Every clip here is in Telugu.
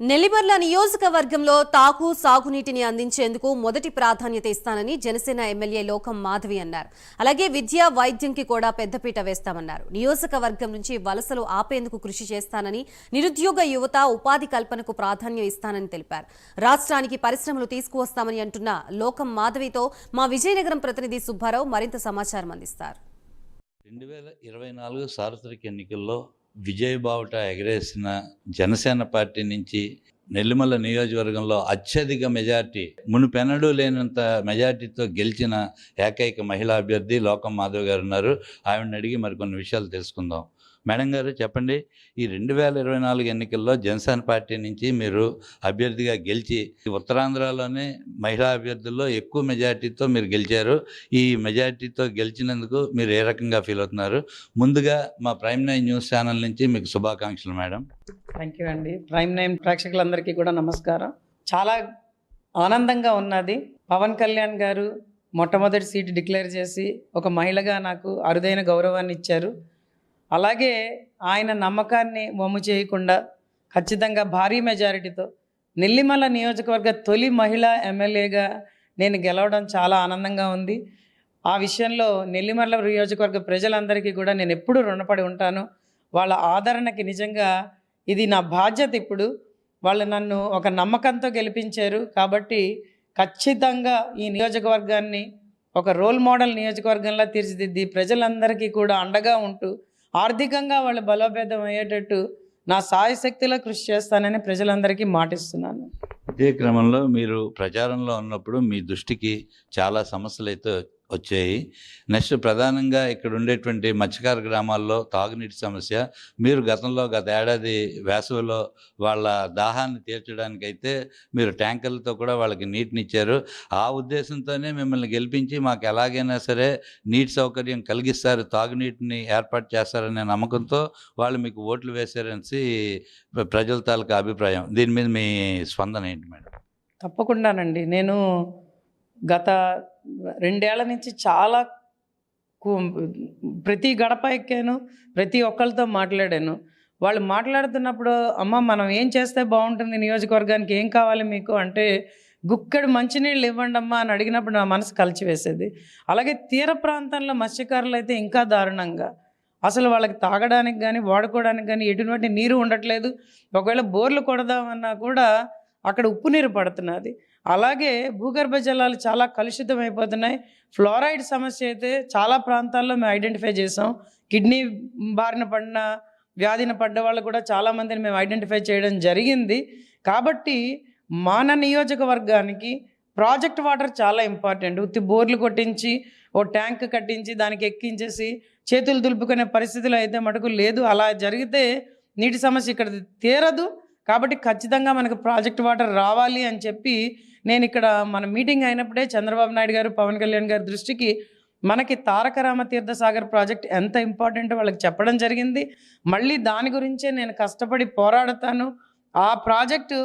నెల్లిమర్ల నియోజకవర్గంలో తాగు సాగునీటిని అందించేందుకు మొదటి ప్రాధాన్యత ఇస్తానని జనసేన ఎమ్మెల్యే లోకం మాధవి అన్నారు. అలాగే విద్య వైద్యంకి కూడా పెద్దపీట వేస్తామన్నారు. నియోజకవర్గం నుంచి వలసలు ఆపేందుకు కృషి చేస్తానని నిరుద్యోగ యువత ఉపాధి కల్పనకు ప్రాధాన్యం ఇస్తానని తెలిపారు. రాష్ట్రానికి పరిశ్రమలు తీసుకువస్తామని అంటున్న లోకం మాధవితో మా విజయనగరం ప్రతినిధి సుబ్బారావు మరింత సమాచారం అందిస్తారు. రెండు వేల ఇరవై నాలుగు సార్వత్రిక ఎన్నికల్లో విజయ్ బావుట ఎగరేసిన జనసేన పార్టీ నుంచి నెల్లిమల్ల నియోజకవర్గంలో అత్యధిక మెజార్టీ మునుపెనడూ లేనంత మెజార్టీతో గెలిచిన ఏకైక మహిళా అభ్యర్థి లోకం మాధవ్ గారు ఉన్నారు. ఆవిడని అడిగి మరికొన్ని విషయాలు తెలుసుకుందాం. మేడం గారు చెప్పండి ఈ రెండు వేల ఇరవై నాలుగు ఎన్నికల్లో జనసేన పార్టీ నుంచి మీరు అభ్యర్థిగా గెలిచి ఉత్తరాంధ్రలోనే మహిళా అభ్యర్థుల్లో ఎక్కువ మెజార్టీతో మీరు గెలిచారు. ఈ మెజార్టీతో గెలిచినందుకు మీరు ఏ రకంగా ఫీల్ అవుతున్నారు? ముందుగా మా ప్రైమ్ నైన్ న్యూస్ ఛానల్ నుంచి మీకు శుభాకాంక్షలు మేడం. థ్యాంక్ యూ అండి. ప్రైమ్ నైన్ ప్రేక్షకులందరికీ కూడా నమస్కారం. చాలా ఆనందంగా ఉన్నది. పవన్ కళ్యాణ్ గారు మొట్టమొదటి సీట్ డిక్లేర్ చేసి ఒక మహిళగా నాకు అరుదైన గౌరవాన్ని ఇచ్చారు. అలాగే ఆయన నమ్మకాన్ని వమ్ము చేయకుండా ఖచ్చితంగా భారీ మెజారిటీతో నెల్లిమల నియోజకవర్గ తొలి మహిళా ఎమ్మెల్యేగా నేను గెలవడం చాలా ఆనందంగా ఉంది. ఆ విషయంలో నెల్లిమల నియోజకవర్గ ప్రజలందరికీ కూడా నేను ఎప్పుడూ రుణపడి ఉంటాను. వాళ్ళ ఆదరణకి నిజంగా ఇది నా బాధ్యత ఇప్పుడు. వాళ్ళు నన్ను ఒక నమ్మకంతో గెలిపించారు కాబట్టి ఖచ్చితంగా ఈ నియోజకవర్గాన్ని ఒక రోల్ మోడల్ నియోజకవర్గంలా తీర్చిదిద్ది ప్రజలందరికీ కూడా అండగా ఉంటూ ఆర్థికంగా వాళ్ళు బలోపేతం అయ్యేటట్టు నా సాయశక్తిలో కృషి చేస్తానని ప్రజలందరికీ మాటిస్తున్నాను. ఇదే క్రమంలో మీరు ప్రచారంలో ఉన్నప్పుడు మీ దృష్టికి చాలా సమస్యలు అయితే వచ్చాయి. నెక్స్ట్ ప్రధానంగా ఇక్కడ ఉండేటువంటి మత్స్యకార గ్రామాల్లో తాగునీటి సమస్య. మీరు గతంలో గత ఏడాది వేసవిలో వాళ్ళ దాహాన్ని తీర్చడానికైతే మీరు ట్యాంకర్లతో కూడా వాళ్ళకి నీటిని ఇచ్చారు ఆ ఉద్దేశంతోనే మిమ్మల్ని గెలిపించి మాకు ఎలాగైనా సరే నీటి సౌకర్యం కలిగిస్తారు తాగునీటిని ఏర్పాటు చేస్తారనే నమ్మకంతో వాళ్ళు మీకు ఓట్లు వేశారనేసి ప్రజల తాలూకా అభిప్రాయం. దీని మీద మీ స్పందన ఏంటి మేడం? తప్పకుండానండి. నేను గత రెండేళ్ళ నుంచి చాలా ప్రతి గడప ఎక్కాను ప్రతి ఒక్కరితో మాట్లాడాను. వాళ్ళు మాట్లాడుతున్నప్పుడు అమ్మ మనం ఏం చేస్తే బాగుంటుంది నియోజకవర్గానికి? ఏం కావాలి మీకు? అంటే గుక్కడు మంచినీళ్ళు ఇవ్వండి అమ్మా అని అడిగినప్పుడు నా మనసు కలిచివేసేది అలాగే తీర ప్రాంతంలో మత్స్యకారులు అయితే ఇంకా దారుణంగా. అసలు వాళ్ళకి తాగడానికి కానీ వాడుకోవడానికి కానీ ఎటువంటి నీరు ఉండట్లేదు. ఒకవేళ బోర్లు కొడదామన్నా కూడా అక్కడ ఉప్పు నీరు పడుతున్నది. అలాగే భూగర్భ జలాలు చాలా కలుషితం అయిపోతున్నాయి ఫ్లోరైడ్ సమస్య అయితే చాలా ప్రాంతాల్లో మేము ఐడెంటిఫై చేసాం. కిడ్నీ బారిన పడిన వ్యాధిన పడ్డ వాళ్ళు కూడా చాలామందిని మేము ఐడెంటిఫై చేయడం జరిగింది. కాబట్టి మన నియోజకవర్గానికి ప్రాజెక్ట్ వాటర్ చాలా ఇంపార్టెంట్. ఉత్తి బోర్లు కొట్టించి ఓ ట్యాంక్ కట్టించి దానికి ఎక్కించేసి చేతులు దులుపుకునే పరిస్థితులు అయితే మటుకు లేదు. అలా జరిగితే నీటి సమస్య ఇక్కడ తీరదు. కాబట్టి ఖచ్చితంగా మనకు ప్రాజెక్ట్ వాటర్ రావాలి అని చెప్పి నేను ఇక్కడ మన మీటింగ్ అయినప్పుడే చంద్రబాబు నాయుడు గారు పవన్ కళ్యాణ్ గారి దృష్టికి మనకి తారక రామతీర్థ సాగర్ ప్రాజెక్ట్ ఎంత ఇంపార్టెంట్ వాళ్ళకి చెప్పడం జరిగింది. మళ్ళీ దాని గురించే నేను కష్టపడి పోరాడతాను. ఆ ప్రాజెక్టు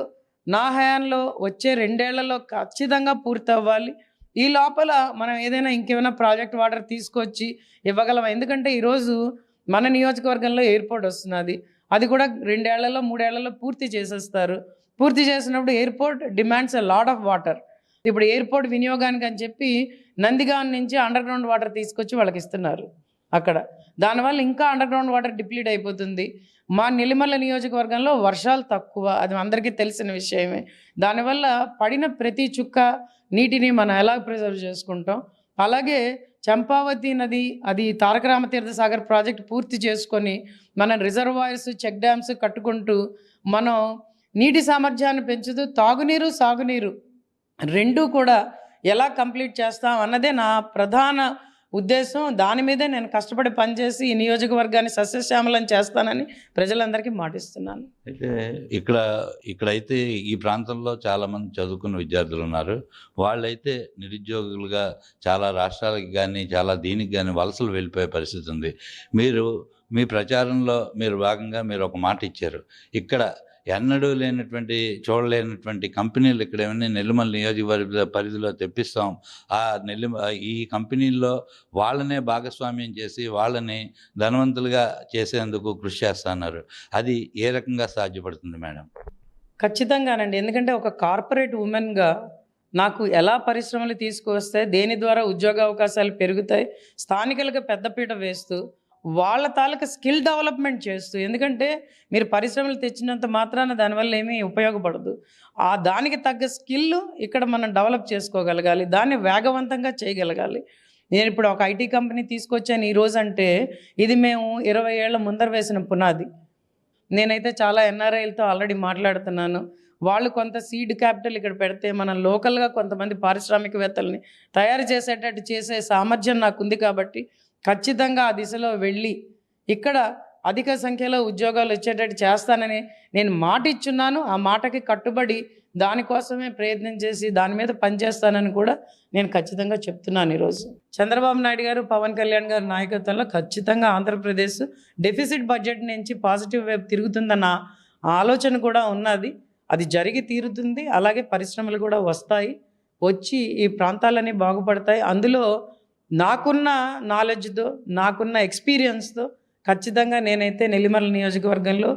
నా హయాంలో వచ్చే రెండేళ్ళలో ఖచ్చితంగా పూర్తి అవ్వాలి ఈ లోపల మనం ఏదైనా ఇంకేమైనా ప్రాజెక్ట్ వాటర్ తీసుకొచ్చి ఇవ్వగలం ఎందుకంటే ఈరోజు మన నియోజకవర్గంలో ఎయిర్పోర్ట్ వస్తున్నది. అది కూడా రెండేళ్ళలో మూడేళ్ళలో పూర్తి చేసేస్తారు. పూర్తి చేసినప్పుడు airport demands a lot of water. ఇప్పుడు ఎయిర్పోర్ట్ వినియోగానికి అని చెప్పి నందిగాం నుంచి అండర్ గ్రౌండ్ వాటర్ తీసుకొచ్చి వాళ్ళకి ఇస్తున్నారు అక్కడ. దానివల్ల ఇంకా అండర్ గ్రౌండ్ వాటర్ డిప్లీట్ అయిపోతుంది. మా నెల్లిమల్ల నియోజకవర్గంలో వర్షాలు తక్కువ అది అందరికీ తెలిసిన విషయమే. దానివల్ల పడిన ప్రతి చుక్క నీటిని మనం ఎలా ప్రిజర్వ్ చేసుకుంటాం? అలాగే చంపావతి నది అది తారక రామతీర్థ సాగర్ ప్రాజెక్ట్ పూర్తి చేసుకొని మనం రిజర్వాయర్స్ చెక్ డ్యామ్స్ కట్టుకుంటూ మనం నీటి సామర్థ్యాన్ని పెంచుతూ తాగునీరు సాగునీరు రెండూ కూడా ఎలా కంప్లీట్ చేస్తాం అన్నదే నా ప్రధాన ఉద్దేశం దాని మీదే నేను కష్టపడి పనిచేసి ఈ నియోజకవర్గాన్ని సస్యశ్యామలం చేస్తానని ప్రజలందరికీ మాటిస్తున్నాను. అయితే ఇక్కడ ఇక్కడైతే ఈ ప్రాంతంలో చాలామంది చదువుకున్న విద్యార్థులు ఉన్నారు. వాళ్ళైతే నిరుద్యోగులుగా చాలా రాష్ట్రాలకి కానీ చాలా దీనికి కానీ వలసలు వెళ్ళిపోయే పరిస్థితి ఉంది. మీరు మీ ప్రచారంలో మీరు భాగంగా మీరు ఒక మాట ఇచ్చారు. ఇక్కడ ఎన్నడూ లేనటువంటి చూడలేనటువంటి కంపెనీలు ఇక్కడ ఏమైనా నెల్లిమల నియోజకవర్గ పరిధిలో తెప్పిస్తాం. ఆ నెల్లి ఈ కంపెనీల్లో వాళ్ళనే భాగస్వామ్యం చేసి వాళ్ళని ధనవంతులుగా చేసేందుకు కృషి చేస్తున్నారు. అది ఏ రకంగా సాధ్యపడుతుంది మేడం? ఖచ్చితంగానండి. ఎందుకంటే ఒక కార్పొరేట్ ఉమెన్గా నాకు ఎలా పరిశ్రమలు తీసుకువస్తే దేని ద్వారా ఉద్యోగ అవకాశాలు పెరుగుతాయి స్థానికులకు పెద్దపీట వేస్తూ వాళ్ళ తాలూకా స్కిల్ డెవలప్మెంట్ చేస్తూ ఎందుకంటే మీరు పరిశ్రమలు తెచ్చినంత మాత్రాన దానివల్ల ఏమీ ఉపయోగపడదు. ఆ దానికి తగ్గ స్కిల్ ఇక్కడ మనం డెవలప్ చేసుకోగలగాలి దాన్ని వేగవంతంగా చేయగలగాలి. నేను ఇప్పుడు ఒక ఐటీ కంపెనీ తీసుకొచ్చాను ఈరోజు అంటే ఇది మేము ఇరవై ఏళ్ళ ముందర వేసిన పునాది. నేనైతే చాలా ఎన్ఆర్ఐలతో ఆల్రెడీ మాట్లాడుతున్నాను. వాళ్ళు కొంత సీడ్ క్యాపిటల్ ఇక్కడ పెడితే మనం లోకల్గా కొంతమంది పారిశ్రామికవేత్తల్ని తయారు చేసేటట్టు చేసే సామర్థ్యం నాకు ఉంది కాబట్టి ఖచ్చితంగా ఆ దిశలో వెళ్ళి ఇక్కడ అధిక సంఖ్యలో ఉద్యోగాలు వచ్చేటట్టు చేస్తానని నేను మాట ఇచ్చున్నాను ఆ మాటకి కట్టుబడి దానికోసమే ప్రయత్నం చేసి దాని మీద పనిచేస్తానని కూడా నేను ఖచ్చితంగా చెప్తున్నాను ఈరోజు. చంద్రబాబు నాయుడు గారు పవన్ కళ్యాణ్ గారి నాయకత్వంలో ఖచ్చితంగా ఆంధ్రప్రదేశ్ డెఫిసిట్ బడ్జెట్ నుంచి పాజిటివ్ వైపు తిరుగుతుందన్న ఆలోచన కూడా ఉన్నది. అది జరిగి తీరుతుంది. అలాగే పరిశ్రమలు కూడా వస్తాయి. వచ్చి ఈ ప్రాంతాలన్నీ బాగుపడతాయి. అందులో నాకున్న నాలెడ్జ్తో నాకున్న ఎక్స్పీరియన్స్తో ఖచ్చితంగా నేనైతే నెల్లిమల నియోజకవర్గంలో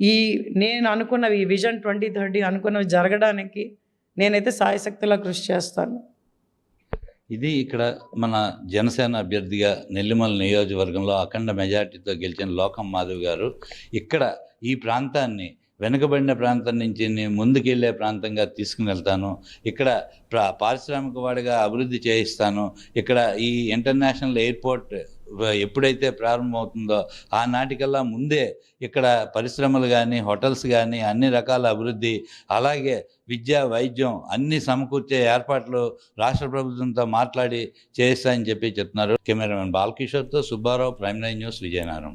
ఈ నేను అనుకున్న ఈ విజన్ ట్వంటీ థర్టీ అనుకున్నవి జరగడానికి నేనైతే సాయశక్తిలా కృషి చేస్తాను. ఇది ఇక్కడ మన జనసేన అభ్యర్థిగా నెల్లిమల నియోజకవర్గంలో అఖండ మెజార్టీతో గెలిచిన లోకం మాధవ్ గారు. ఇక్కడ ఈ ప్రాంతాన్ని వెనుకబడిన ప్రాంతం నుంచి నేను ముందుకెళ్ళే ప్రాంతంగా తీసుకుని వెళ్తాను. ఇక్కడ ప్రా పారిశ్రామిక వాడిగా అభివృద్ధి చేయిస్తాను. ఇక్కడ ఈ ఇంటర్నేషనల్ ఎయిర్పోర్ట్ ఎప్పుడైతే ప్రారంభమవుతుందో ఆ నాటికల్లా ముందే ఇక్కడ పరిశ్రమలు కానీ హోటల్స్ కానీ అన్ని రకాల అభివృద్ధి అలాగే విద్య వైద్యం అన్ని సమకూర్చే ఏర్పాట్లు రాష్ట్ర ప్రభుత్వంతో మాట్లాడి చేస్తాయని చెప్పి చెప్తున్నారు. Cameraman బాలకిషోర్తో Subbarao prime line news Vizianagaram.